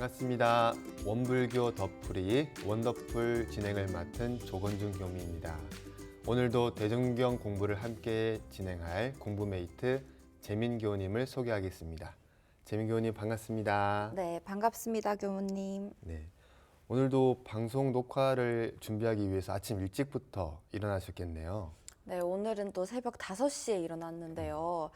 반갑습니다. 원불교 덧풀이 원더풀 진행을 맡은 조건준 교미입니다. 오늘도 대중경 공부를 함께 진행할 공부메이트 재민 교우님을 소개하겠습니다. 재민 교우님 반갑습니다. 네, 반갑습니다, 교무님. 네. 오늘도 방송 녹화를 준비하기 위해서 아침 일찍부터 일어나셨겠네요. 네, 오늘은 또 새벽 5시에 일어났는데요.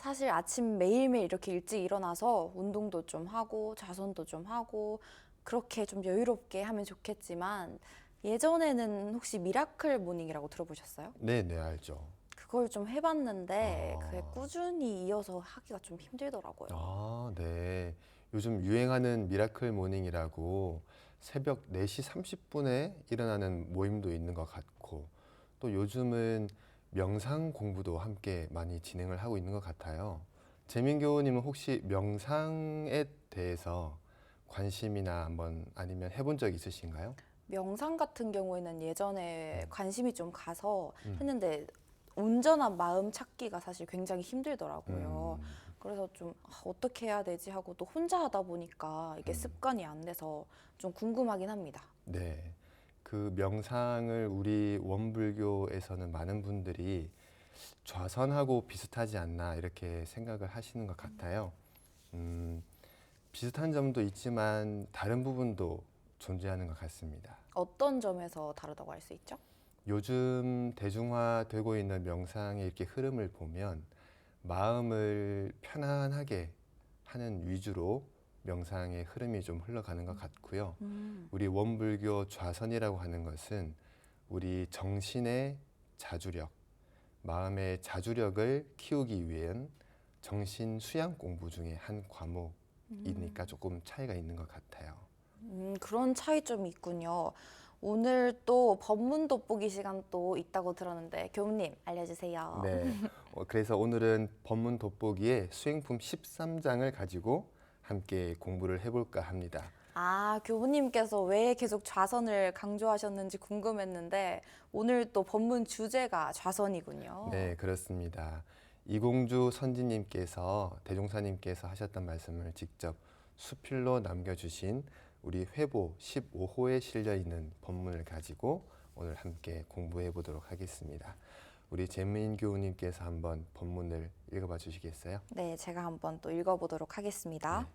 사실 아침 매일매일 이렇게 일찍 일어나서 운동도 좀 하고 자선도 좀 하고 그렇게 좀 여유롭게 하면 좋겠지만 예전에는 혹시 미라클 모닝이라고 들어보셨어요? 네, 네, 알죠. 그걸 좀 해봤는데 아. 그게 꾸준히 이어서 하기가 좀 힘들더라고요. 아, 네. 요즘 유행하는 미라클 모닝이라고 새벽 4시 30분에 일어나는 모임도 있는 것 같고 또 요즘은 명상 공부도 함께 많이 진행을 하고 있는 것 같아요. 재민 교우님은 혹시 명상에 대해서 관심이나 한번 아니면 해본 적 있으신가요? 명상 같은 경우에는 예전에 관심이 좀 가서 음. 했는데 온전한 마음 찾기가 사실 굉장히 힘들더라고요. 음, 그래서 좀 아, 어떻게 해야 되지 하고 또 혼자 하다 보니까 이게 음. 습관이 안 돼서 좀 궁금하긴 합니다. 네. 그 명상을 우리 원불교에서는 많은 분들이 좌선하고 비슷하지 않나 이렇게 생각을 하시는 것 같아요. 음, 비슷한 점도 있지만 다른 부분도 존재하는 것 같습니다. 어떤 점에서 다르다고 할 수 있죠? 요즘 대중화되고 있는 명상의 이렇게 흐름을 보면 마음을 편안하게 하는 위주로 명상의 흐름이 좀 흘러가는 것 같고요. 우리 원불교 좌선이라고 하는 것은 우리 정신의 자주력, 마음의 자주력을 키우기 위한 정신 수양 공부 중에 한 과목이니까 조금 차이가 있는 것 같아요. 음, 그런 차이점이 있군요. 오늘 또 법문 돋보기 시간 또 있다고 들었는데 교무님 알려주세요. 네. 어, 그래서 오늘은 법문 돋보기의 수행품 13장을 가지고 함께 공부를 해볼까 합니다. 아, 교무님께서 왜 계속 좌선을 강조하셨는지 궁금했는데 오늘 또 법문 주제가 좌선이군요. 네, 그렇습니다. 이공주 선지님께서 대종사님께서 하셨던 말씀을 직접 수필로 남겨주신 우리 회보 15호에 실려 있는 법문을 가지고 오늘 함께 공부해 보도록 하겠습니다. 우리 재민 교우님께서 한번 법문을 읽어봐 주시겠어요? 네, 제가 한번 또 읽어보도록 하겠습니다.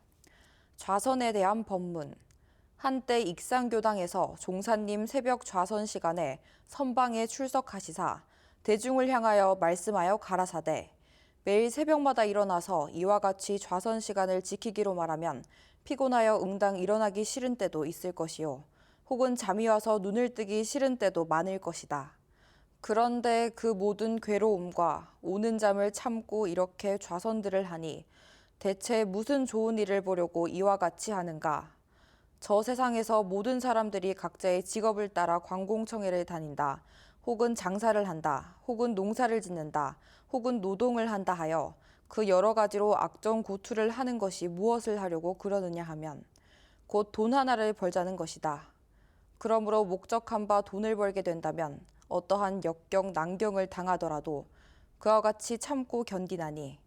좌선에 대한 법문. 한때 익산교당에서 종사님 새벽 좌선 시간에 선방에 출석하시사 대중을 향하여 말씀하여 가라사대 매일 새벽마다 일어나서 이와 같이 좌선 시간을 지키기로 말하면 피곤하여 응당 일어나기 싫은 때도 있을 것이요 혹은 잠이 와서 눈을 뜨기 싫은 때도 많을 것이다. 그런데 그 모든 괴로움과 오는 잠을 참고 이렇게 좌선들을 하니 대체 무슨 좋은 일을 보려고 이와 같이 하는가? 저 세상에서 모든 사람들이 각자의 직업을 따라 관공청회를 다닌다. 혹은 장사를 한다. 혹은 농사를 짓는다. 혹은 노동을 한다 하여 그 여러 가지로 악정 고투를 하는 것이 무엇을 하려고 그러느냐 하면 곧 돈 하나를 벌자는 것이다. 그러므로 목적한 바 돈을 벌게 된다면 어떠한 역경 난경을 당하더라도 그와 같이 참고 견디나니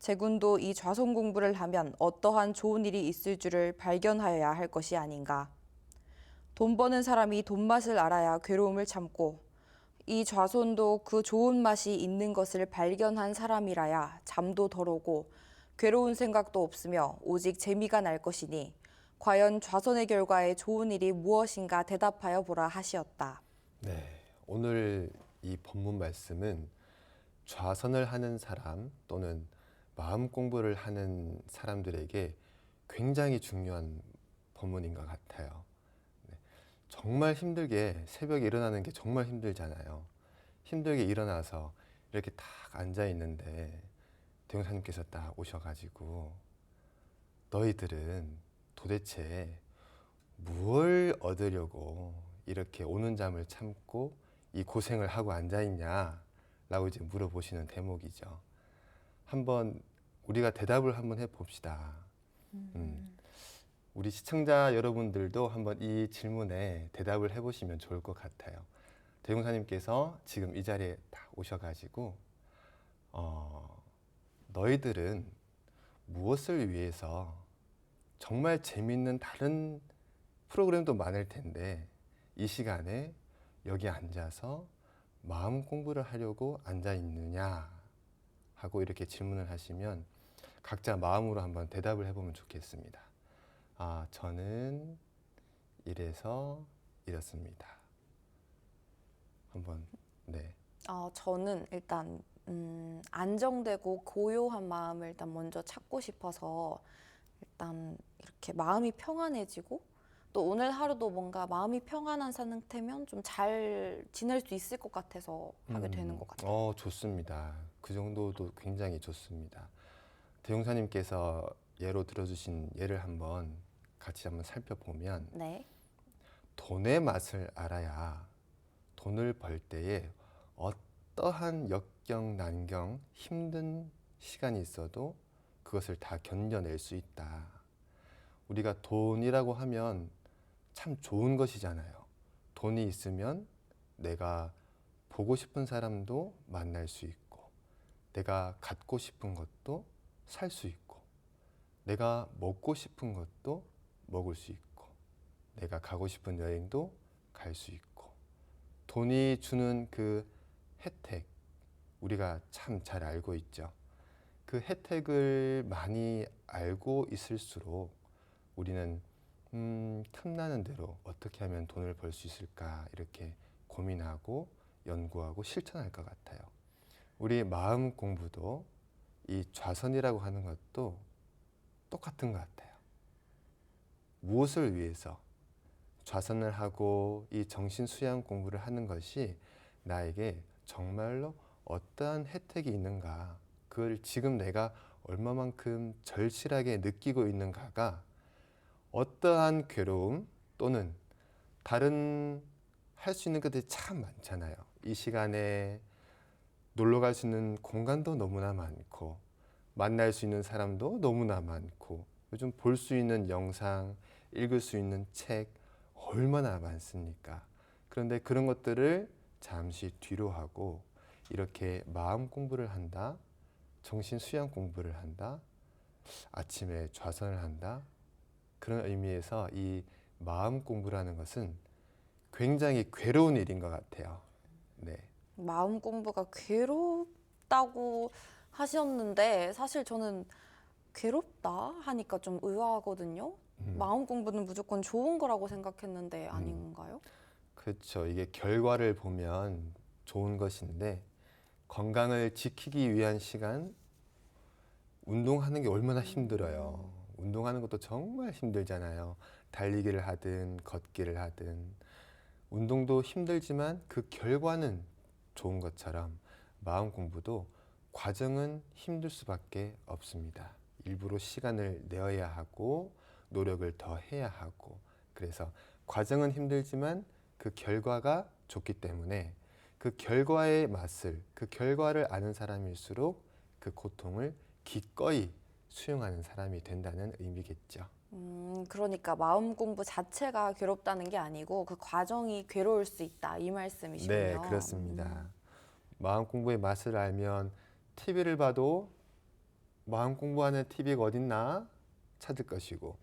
제군도 이 좌선 공부를 하면 어떠한 좋은 일이 있을 줄을 발견하여야 할 것이 아닌가. 돈 버는 사람이 돈 맛을 알아야 괴로움을 참고 이 좌손도 그 좋은 맛이 있는 것을 발견한 사람이라야 잠도 덜 오고 괴로운 생각도 없으며 오직 재미가 날 것이니 과연 좌선의 결과에 좋은 일이 무엇인가 대답하여 보라 하시었다. 네, 오늘 이 법문 말씀은 좌선을 하는 사람 또는 마음 공부를 하는 사람들에게 굉장히 중요한 법문인 것 같아요. 네, 정말 힘들게 새벽에 일어나는 게 정말 힘들잖아요. 힘들게 일어나서 이렇게 딱 앉아 있는데 대형사님께서 딱 오셔가지고 너희들은 도대체 무엇을 얻으려고 이렇게 오는 잠을 참고 이 고생을 하고 앉아 있냐 라고 이제 물어보시는 대목이죠. 한번 우리가 대답을 한번 해 봅시다. 음. 우리 시청자 여러분들도 한번 이 질문에 대답을 해 보시면 좋을 것 같아요. 대공사님께서 지금 이 자리에 딱 오셔가지고 어, 너희들은 무엇을 위해서 정말 재밌는 다른 프로그램도 많을 텐데 이 시간에 여기 앉아서 마음 공부를 하려고 앉아 있느냐 하고 이렇게 질문을 하시면 각자 마음으로 한번 대답을 해보면 좋겠습니다. 아, 저는 이래서 이렇습니다. 한번 네. 어, 저는 일단 음, 안정되고 고요한 마음을 일단 먼저 찾고 싶어서 일단 이렇게 마음이 평안해지고 또 오늘 하루도 뭔가 마음이 평안한 상태면 좀 잘 지낼 수 있을 것 같아서 하게 음, 되는 것 같아요. 어, 좋습니다. 그 정도도 굉장히 좋습니다. 대용사님께서 예로 들어주신 예를 한번 같이 한번 살펴보면 네. 돈의 맛을 알아야 돈을 벌 때에 어떠한 역경, 난경, 힘든 시간이 있어도 그것을 다 견뎌낼 수 있다. 우리가 돈이라고 하면 참 좋은 것이잖아요. 돈이 있으면 내가 보고 싶은 사람도 만날 수 있고, 내가 갖고 싶은 것도 살 수 있고, 내가 먹고 싶은 것도 먹을 수 있고, 내가 가고 싶은 여행도 갈 수 있고 돈이 주는 그 혜택 우리가 참 잘 알고 있죠. 그 혜택을 많이 알고 있을수록 우리는 음, 틈나는 대로 어떻게 하면 돈을 벌 수 있을까 이렇게 고민하고 연구하고 실천할 것 같아요. 우리 마음 공부도 이 좌선이라고 하는 것도 똑같은 것 같아요. 무엇을 위해서 좌선을 하고 이 정신 수양 공부를 하는 것이 나에게 정말로 어떠한 혜택이 있는가, 그걸 지금 내가 얼마만큼 절실하게 느끼고 있는가가 어떠한 괴로움 또는 다른 할 수 있는 것들이 참 많잖아요. 이 시간에 놀러 갈 수 있는 공간도 너무나 많고 만날 수 있는 사람도 너무나 많고 요즘 볼 수 있는 영상, 읽을 수 있는 책 얼마나 많습니까? 그런데 그런 것들을 잠시 뒤로 하고 이렇게 마음 공부를 한다, 정신 수양 공부를 한다, 아침에 좌선을 한다. 그런 의미에서 이 마음 공부라는 것은 굉장히 괴로운 일인 것 같아요. 네. 마음 공부가 괴롭다고 하셨는데 사실 저는 괴롭다 하니까 좀 의아하거든요. 음. 마음 공부는 무조건 좋은 거라고 생각했는데 아닌가요? 그렇죠. 이게 결과를 보면 좋은 것인데 건강을 지키기 위한 시간 운동하는 게 얼마나 힘들어요. 운동하는 것도 정말 힘들잖아요. 달리기를 하든 걷기를 하든 운동도 힘들지만 그 결과는 좋은 것처럼 마음 공부도 과정은 힘들 수밖에 없습니다. 일부러 시간을 내어야 하고 노력을 더 해야 하고 그래서 과정은 힘들지만 그 결과가 좋기 때문에 그 결과의 맛을 그 결과를 아는 사람일수록 그 고통을 기꺼이 수용하는 사람이 된다는 의미겠죠. 음, 그러니까 마음 공부 자체가 괴롭다는 게 아니고 그 과정이 괴로울 수 있다 이 말씀이시군요. 네, 그렇습니다. 마음 공부의 맛을 알면 TV를 봐도 마음 공부하는 TV가 어딨나 찾을 것이고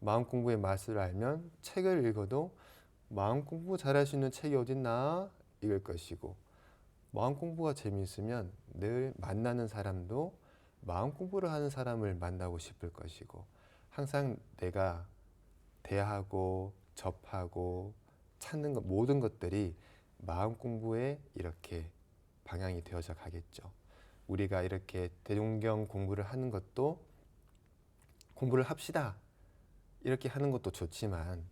마음 공부의 맛을 알면 책을 읽어도 마음 공부 잘할 수 있는 책이 어딨나 읽을 것이고 마음 공부가 재미있으면 늘 만나는 사람도 마음 공부를 하는 사람을 만나고 싶을 것이고 항상 내가 대하고 접하고 찾는 것 모든 것들이 마음 공부에 이렇게 방향이 되어져 가겠죠. 우리가 이렇게 대종경 공부를 하는 것도 공부를 합시다. 이렇게 하는 것도 좋지만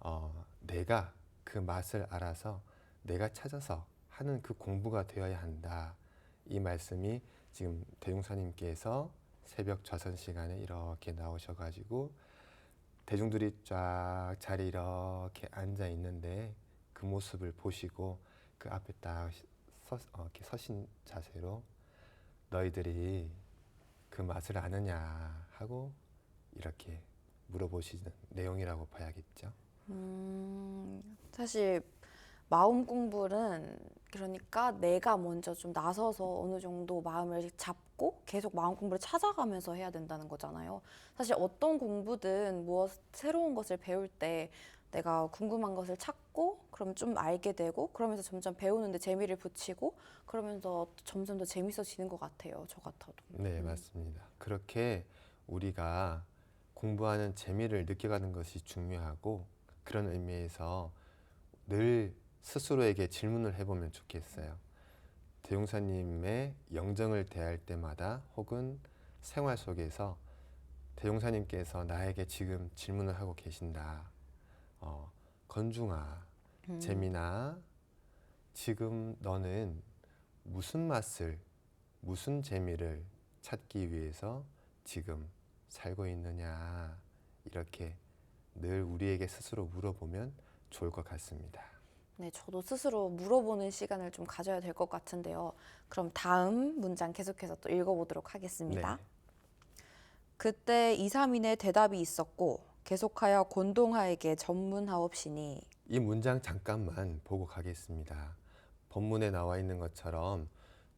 어, 내가 그 맛을 알아서 내가 찾아서 하는 그 공부가 되어야 한다. 이 말씀이 지금 대종사님께서 새벽 좌선 시간에 이렇게 나오셔가지고 대중들이 쫙 자리 이렇게 앉아 있는데 그 모습을 보시고 그 앞에 딱 서, 어, 이렇게 서신 자세로 너희들이 그 맛을 아느냐 하고 이렇게 물어보시는 내용이라고 봐야겠죠. 음, 사실 마음 공부는 그러니까 내가 먼저 좀 나서서 어느 정도 마음을 잡고 계속 마음 공부를 찾아가면서 해야 된다는 거잖아요. 사실 어떤 공부든 무엇 새로운 것을 배울 때 내가 궁금한 것을 찾고 그럼 좀 알게 되고 그러면서 점점 배우는데 재미를 붙이고 그러면서 점점 더 재밌어지는 것 같아요. 저 같아도. 네, 맞습니다. 그렇게 우리가 공부하는 재미를 느껴가는 것이 중요하고 그런 의미에서 늘 스스로에게 질문을 해보면 좋겠어요. 대용사님의 영정을 대할 때마다 혹은 생활 속에서 대용사님께서 나에게 지금 질문을 하고 계신다. 어, 건중아, 음. 재민아, 지금 너는 무슨 맛을, 무슨 재미를 찾기 위해서 지금 살고 있느냐. 이렇게 늘 우리에게 스스로 물어보면 좋을 것 같습니다. 네, 저도 스스로 물어보는 시간을 좀 가져야 될 것 같은데요. 그럼 다음 문장 계속해서 또 읽어보도록 하겠습니다. 네. 그때 2, 3인의 대답이 있었고 계속하여 곤동하에게 전문하옵시니 이 문장 잠깐만 보고 가겠습니다. 본문에 나와 있는 것처럼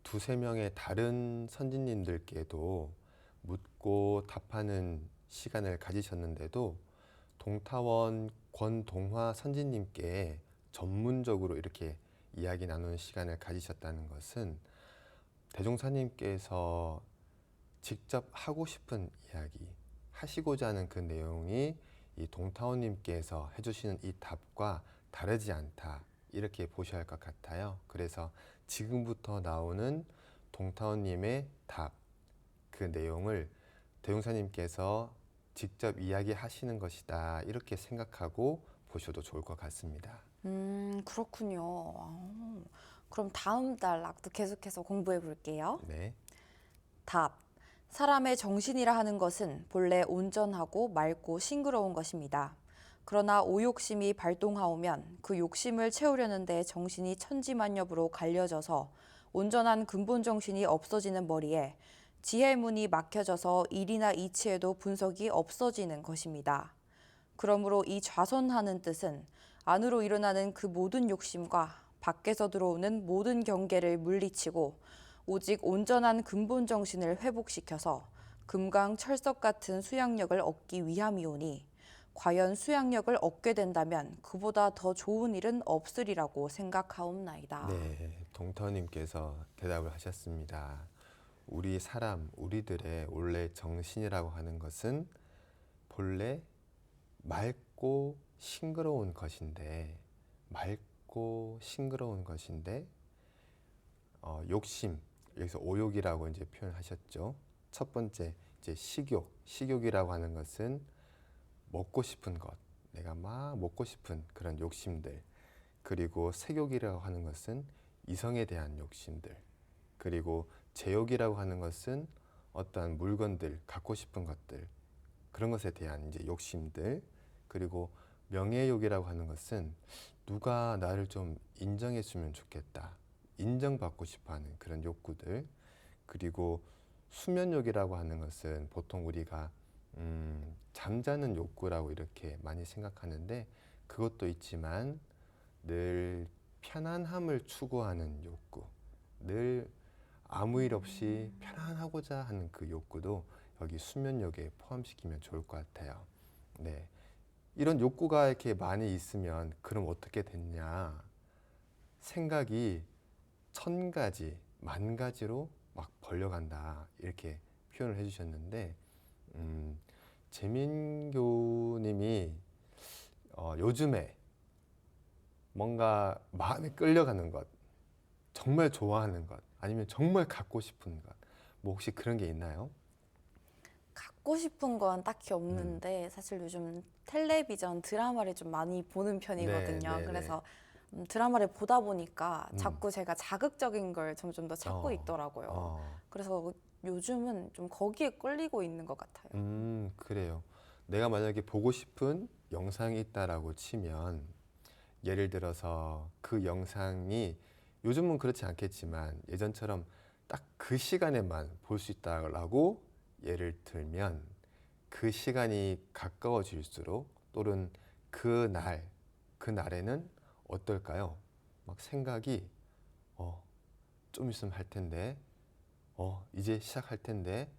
두세 명의 다른 선진님들께도 묻고 답하는 시간을 가지셨는데도 동타원 권동화 선진님께 전문적으로 이렇게 이야기 나누는 시간을 가지셨다는 것은 대종사님께서 직접 하고 싶은 이야기, 하시고자 하는 그 내용이 이 동타원님께서 해주시는 이 답과 다르지 않다. 이렇게 보셔야 할 것 같아요. 그래서 지금부터 나오는 동타원님의 답, 그 내용을 대용사님께서 직접 이야기하시는 것이다. 이렇게 생각하고 보셔도 좋을 것 같습니다. 음, 그렇군요. 아, 그럼 다음 단락도 계속해서 공부해 볼게요. 네. 답. 사람의 정신이라 하는 것은 본래 온전하고 맑고 싱그러운 것입니다. 그러나 오욕심이 발동하오면 그 욕심을 채우려는 데 정신이 천지만엽으로 갈려져서 온전한 근본 정신이 없어지는 머리에 지혜 문이 막혀져서 일이나 이치에도 분석이 없어지는 것입니다. 그러므로 이 좌선하는 뜻은 안으로 일어나는 그 모든 욕심과 밖에서 들어오는 모든 경계를 물리치고 오직 온전한 근본 정신을 회복시켜서 금강 철석 같은 수양력을 얻기 위함이오니 과연 수양력을 얻게 된다면 그보다 더 좋은 일은 없으리라고 생각하옵나이다. 네, 동타원님께서 대답을 하셨습니다. 우리 사람, 우리들의 원래 정신이라고 하는 것은 본래 맑고 싱그러운 것인데, 맑고 싱그러운 것인데, 어, 욕심, 여기서 오욕이라고 이제 표현하셨죠. 첫 번째, 이제 식욕, 식욕이라고 하는 것은 먹고 싶은 것, 내가 막 먹고 싶은 그런 욕심들, 그리고 색욕이라고 하는 것은 이성에 대한 욕심들, 그리고 제욕이라고 하는 것은 어떠한 물건들, 갖고 싶은 것들, 그런 것에 대한 이제 욕심들, 그리고 명예욕이라고 하는 것은 누가 나를 좀 인정해주면 좋겠다, 인정받고 싶어 하는 그런 욕구들, 그리고 수면욕이라고 하는 것은 보통 우리가 음, 잠자는 욕구라고 이렇게 많이 생각하는데 그것도 있지만 늘 편안함을 추구하는 욕구, 늘 아무 일 없이 편안하고자 하는 그 욕구도 여기 수면욕에 포함시키면 좋을 것 같아요. 네. 이런 욕구가 이렇게 많이 있으면 그럼 어떻게 됐냐? 생각이 천 가지, 만 가지로 막 벌려간다. 이렇게 표현을 해주셨는데, 음, 재민교님이 어, 요즘에 뭔가 마음에 끌려가는 것, 정말 좋아하는 것, 아니면 정말 갖고 싶은 것, 뭐 혹시 그런 게 있나요? 갖고 싶은 건 딱히 음. 없는데 사실 요즘 텔레비전 드라마를 좀 많이 보는 편이거든요. 네, 네, 그래서 음, 드라마를 보다 보니까 음. 자꾸 제가 자극적인 걸 점점 더 찾고 어, 있더라고요. 어, 그래서 요즘은 좀 거기에 끌리고 있는 것 같아요. 음, 그래요. 내가 만약에 보고 싶은 영상이 있다라고 치면 예를 들어서 그 영상이 요즘은 그렇지 않겠지만 예전처럼 딱 그 시간에만 볼 수 있다라고 예를 들면 그 시간이 가까워질수록 또는 그 날, 그 날에는 어떨까요? 막 생각이 어, 좀 있으면 할 텐데, 어, 이제 시작할 텐데,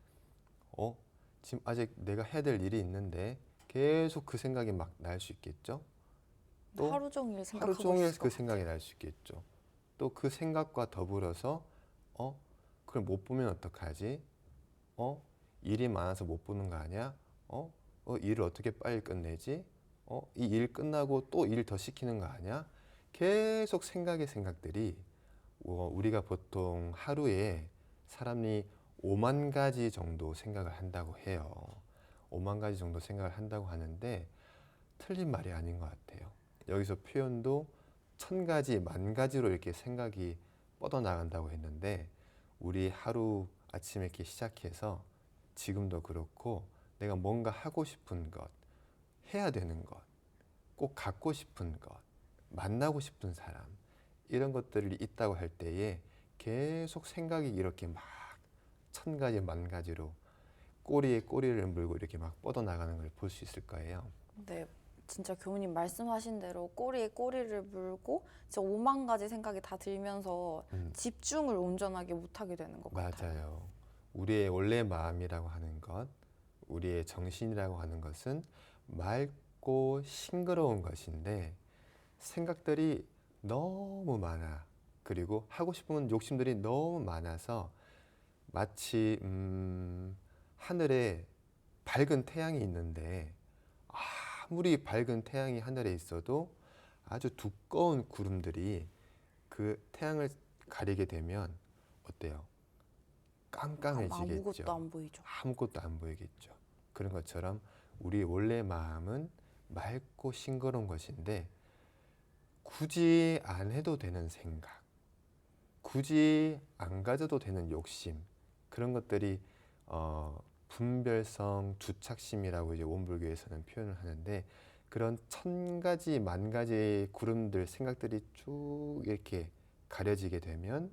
어, 지금 아직 내가 해야 될 일이 있는데 계속 그 생각이 막 날 수 있겠죠? 또 하루 종일 생각하고 하루 종일 있을 그 것 생각이 날 수 있겠죠. 또 그 생각과 더불어서 어, 그걸 못 보면 어떡하지? 어, 일이 많아서 못 보는 거 아니야? 어, 어, 일을 어떻게 빨리 끝내지? 어, 이 일 끝나고 또 일 더 시키는 거 아니야? 계속 생각의 생각들이 어, 우리가 보통 하루에 사람이 5만 가지 정도 생각을 한다고 해요. 5만 가지 정도 생각을 한다고 하는데 틀린 말이 아닌 것 같아요. 여기서 표현도 천 가지, 만 가지로 이렇게 생각이 뻗어나간다고 했는데 우리 하루 아침에 이렇게 시작해서 지금도 그렇고 내가 뭔가 하고 싶은 것, 해야 되는 것, 꼭 갖고 싶은 것, 만나고 싶은 사람 이런 것들이 있다고 할 때에 계속 생각이 이렇게 막 천 가지, 만 가지로 꼬리에 꼬리를 물고 이렇게 막 뻗어 나가는 걸 볼 수 있을 거예요. 네, 진짜 교무님 말씀하신 대로 꼬리에 꼬리를 물고 진짜 오만 가지 생각이 다 들면서 음. 집중을 온전하게 못하게 되는 것 같아요. 맞아요. 우리의 원래 마음이라고 하는 것, 우리의 정신이라고 하는 것은 맑고 싱그러운 것인데 생각들이 너무 많아. 그리고 하고 싶은 욕심들이 너무 많아서 마치 음, 하늘에 밝은 태양이 있는데 아무리 밝은 태양이 하늘에 있어도 아주 두꺼운 구름들이 그 태양을 가리게 되면 어때요? 깜깜해지겠죠. 아무것도 안 보이죠. 아무것도 안 보이겠죠. 그런 것처럼 우리 원래 마음은 맑고 싱그러운 것인데 굳이 안 해도 되는 생각, 굳이 안 가져도 되는 욕심 그런 것들이 어, 분별성, 주착심이라고 이제 원불교에서는 표현을 하는데 그런 천 가지 만 가지의 구름들 생각들이 쭉 이렇게 가려지게 되면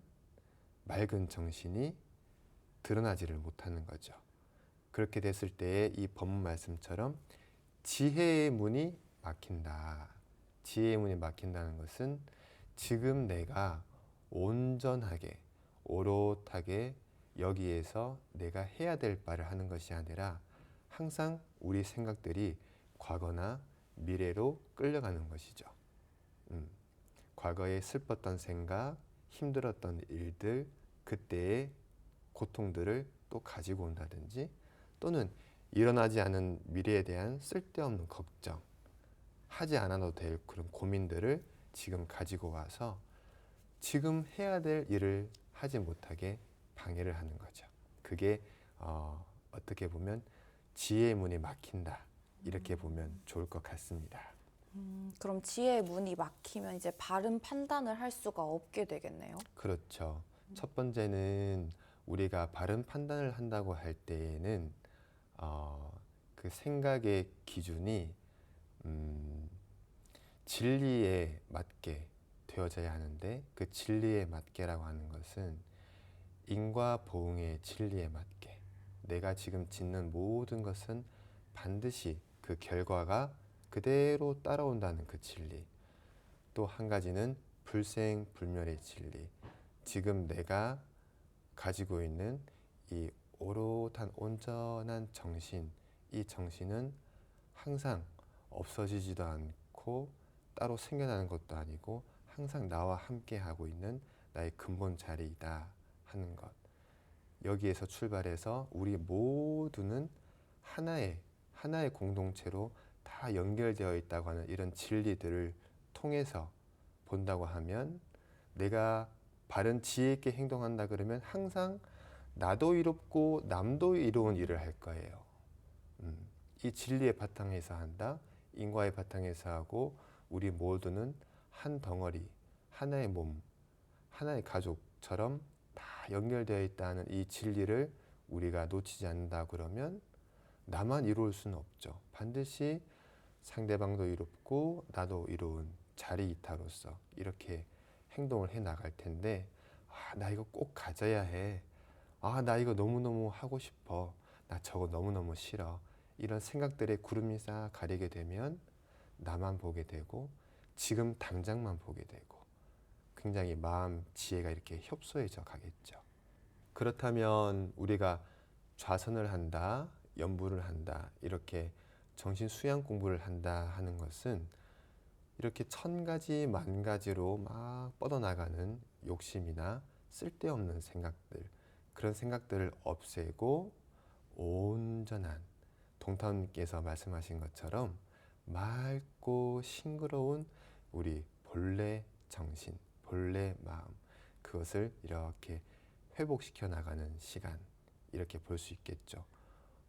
맑은 정신이 드러나지를 못하는 거죠. 그렇게 됐을 때에 이 법문 말씀처럼 지혜의 문이 막힌다. 지혜의 문이 막힌다는 것은 지금 내가 온전하게 오롯하게 여기에서 내가 해야 될 바를 하는 것이 아니라 항상 우리 생각들이 과거나 미래로 끌려가는 것이죠. 음, 과거에 슬펐던 생각, 힘들었던 일들, 그때의 고통들을 또 가지고 온다든지 또는 일어나지 않은 미래에 대한 쓸데없는 걱정, 하지 않아도 될 그런 고민들을 지금 가지고 와서 지금 해야 될 일을 하지 못하게 방해를 하는 거죠. 그게 어, 어떻게 보면 지혜의 문이 막힌다 이렇게 보면 좋을 것 같습니다. 음, 그럼 지혜의 문이 막히면 이제 바른 판단을 할 수가 없게 되겠네요. 그렇죠. 첫 번째는 우리가 바른 판단을 한다고 할 때에는 어, 그 생각의 기준이 음, 진리에 맞게 되어져야 하는데 그 진리에 맞게라고 하는 것은 인과 보응의 진리에 맞게 내가 지금 짓는 모든 것은 반드시 그 결과가 그대로 따라온다는 그 진리. 또 한 가지는 불생불멸의 진리. 지금 내가 가지고 있는 이 오롯한 온전한 정신, 이 정신은 항상 없어지지도 않고 따로 생겨나는 것도 아니고 항상 나와 함께 하고 있는 나의 근본 자리이다 하는 것. 여기에서 출발해서 우리 모두는 하나의 하나의 공동체로 다 연결되어 있다고 하는 이런 진리들을 통해서 본다고 하면 내가 바른 지혜 있게 행동한다 그러면 항상 나도 이롭고 남도 이로운 일을 할 거예요. 음, 이 진리의 바탕에서 한다, 인과의 바탕에서 하고 우리 모두는 한 덩어리, 하나의 몸, 하나의 가족처럼 다 연결되어 있다는 이 진리를 우리가 놓치지 않는다 그러면 나만 이로울 수는 없죠. 반드시 상대방도 이롭고 나도 이로운 자리 이타로서 이렇게 행동을 해 나갈 텐데 아, 나 이거 꼭 가져야 해. 아, 나 이거 너무너무 하고 싶어. 나 저거 너무너무 싫어. 이런 생각들의 구름이 싹 가리게 되면 나만 보게 되고 지금 당장만 보게 되고 굉장히 마음 지혜가 이렇게 협소해져 가겠죠. 그렇다면 우리가 좌선을 한다, 연부를 한다, 이렇게 정신 수양 공부를 한다 하는 것은 이렇게 천 가지 만 가지로 막 뻗어나가는 욕심이나 쓸데없는 생각들 그런 생각들을 없애고 온전한 동타운님께서 말씀하신 것처럼 맑고 싱그러운 우리 본래 정신, 본래 마음 그것을 이렇게 회복시켜 나가는 시간 이렇게 볼 수 있겠죠.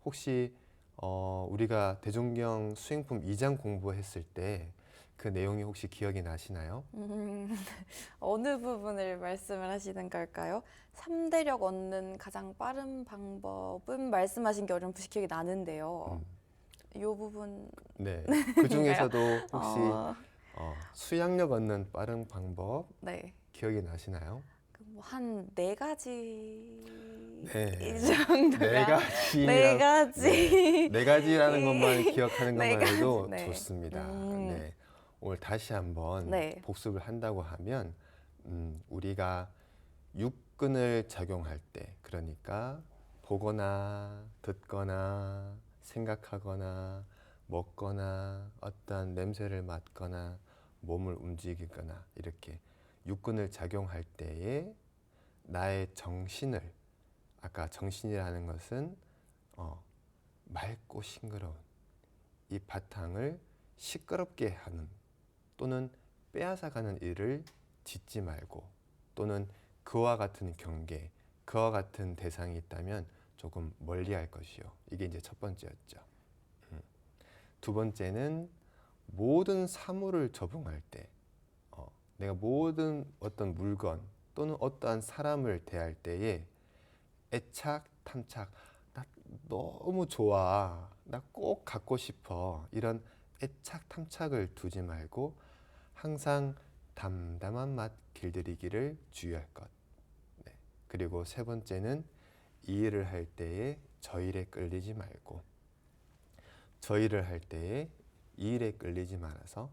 혹시 어, 우리가 대종경 수행품 2장 공부했을 때 그 내용이 혹시 기억이 나시나요? 음, 어느 부분을 말씀을 하시는 걸까요? 3대력 얻는 가장 빠른 방법은 말씀하신 게 어렴풋이 기억이 나는데요. 이 부분 네. 그 중에서도 혹시 어, 어, 수양력 얻는 빠른 방법 네. 기억이 나시나요? 한네 가지 네. 이 정도가 네 가지. 네 가지 네 가지라는 네. 것만 기억하는 네 것만 해도 가지, 네. 좋습니다. 음. 네. 오늘 다시 한번 네. 복습을 한다고 하면 음, 우리가 육근을 작용할 때 그러니까 보거나 듣거나 생각하거나 먹거나 어떤 냄새를 맡거나 몸을 움직이거나 이렇게 육근을 작용할 때에 나의 정신을 아까 정신이라는 것은 어, 맑고 싱그러운 이 바탕을 시끄럽게 하는 또는 빼앗아가는 일을 짓지 말고 또는 그와 같은 경계, 그와 같은 대상이 있다면 조금 멀리 할 것이요. 이게 이제 첫 번째였죠. 음. 두 번째는 모든 사물을 접응할 때, 어, 내가 모든 어떤 물건 또는 어떠한 사람을 대할 때에 애착, 탐착, 나 너무 좋아, 나 꼭 갖고 싶어 이런 애착, 탐착을 두지 말고 항상 담담한 맛 길들이기를 주의할 것. 네. 그리고 세 번째는 이 일을 할 때에 저 일에 끌리지 말고 저 일을 할 때에 이 일에 끌리지 말아서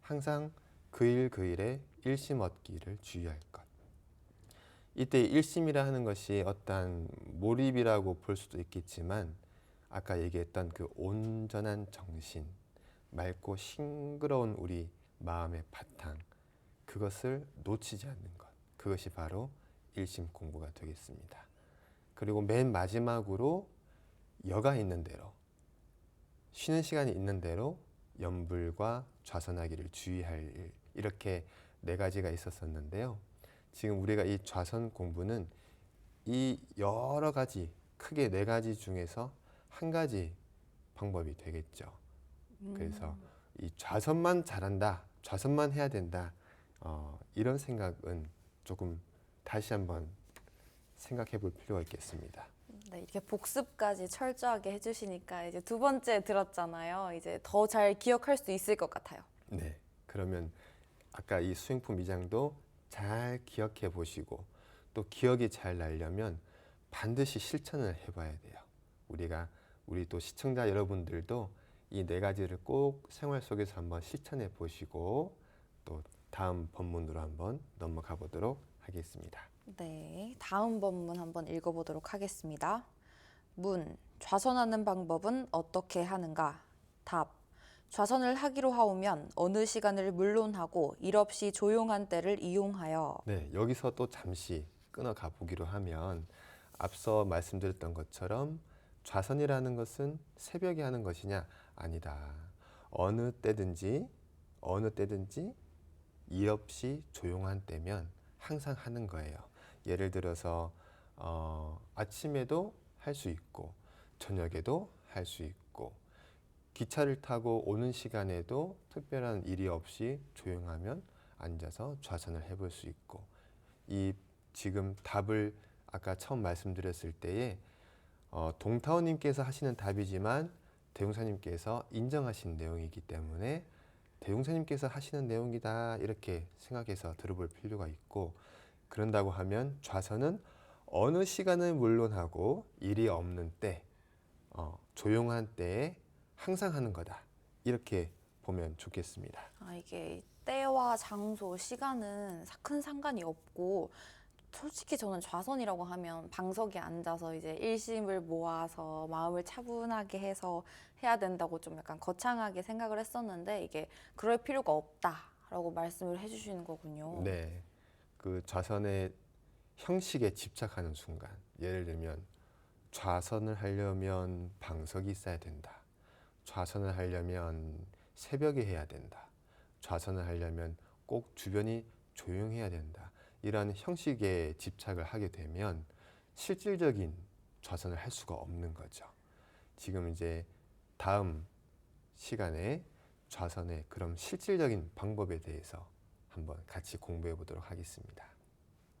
항상 그 일 그 일에 일심 얻기를 주의할 것. 이때 일심이라 하는 것이 어떠한 몰입이라고 볼 수도 있겠지만 아까 얘기했던 그 온전한 정신, 맑고 싱그러운 우리 마음의 바탕 그것을 놓치지 않는 것 그것이 바로 일심 공부가 되겠습니다. 그리고 맨 마지막으로 여가 있는 대로 쉬는 시간이 있는 대로 염불과 좌선하기를 주의할 일 이렇게 네 가지가 있었었는데요. 지금 우리가 이 좌선 공부는 이 여러 가지 크게 네 가지 중에서 한 가지 방법이 되겠죠. 그래서 이 좌선만 잘한다, 좌선만 해야 된다, 어, 이런 생각은 조금 다시 한번 생각해 볼 필요가 있겠습니다. 네, 이렇게 복습까지 철저하게 해주시니까 이제 두 번째 들었잖아요. 이제 더 잘 기억할 수 있을 것 같아요. 네, 그러면 아까 이 수행품 2장도 잘 기억해 보시고 또 기억이 잘 나려면 반드시 실천을 해봐야 돼요. 우리가 우리 또 시청자 여러분들도 이 네 가지를 꼭 생활 속에서 한번 실천해 보시고 또 다음 본문으로 한번 넘어가 보도록 하겠습니다. 네, 다음 본문 한번 읽어보도록 하겠습니다. 문, 좌선하는 방법은 어떻게 하는가? 답, 좌선을 하기로 하오면 어느 시간을 물론하고 일 없이 조용한 때를 이용하여 네, 여기서 또 잠시 끊어가 보기로 하면 앞서 말씀드렸던 것처럼 좌선이라는 것은 새벽에 하는 것이냐? 아니다. 어느 때든지 어느 때든지 일 없이 조용한 때면 항상 하는 거예요. 예를 들어서 어, 아침에도 할 수 있고 저녁에도 할 수 있고 기차를 타고 오는 시간에도 특별한 일이 없이 조용하면 앉아서 좌선을 해볼 수 있고 이 지금 답을 아까 처음 말씀드렸을 때에 어, 동타원님께서 하시는 답이지만 대웅사님께서 인정하신 내용이기 때문에 대웅사님께서 하시는 내용이다 이렇게 생각해서 들어볼 필요가 있고 그런다고 하면 좌선은 어느 시간은 물론하고 일이 없는 때 어, 조용한 때에 항상 하는 거다 이렇게 보면 좋겠습니다. 아, 이게 때와 장소, 시간은 사- 큰 상관이 없고 솔직히 저는 좌선이라고 하면 방석에 앉아서 이제 일심을 모아서 마음을 차분하게 해서 해야 된다고 좀 약간 거창하게 생각을 했었는데 이게 그럴 필요가 없다라고 말씀을 해주시는 거군요. 네. 그 좌선의 형식에 집착하는 순간, 예를 들면 좌선을 하려면 방석이 있어야 된다. 좌선을 하려면 새벽에 해야 된다. 좌선을 하려면 꼭 주변이 조용해야 된다. 이런 형식에 집착을 하게 되면 실질적인 좌선을 할 수가 없는 거죠. 지금 이제 다음 시간에 좌선의 그런 실질적인 방법에 대해서 한번 같이 공부해 보도록 하겠습니다.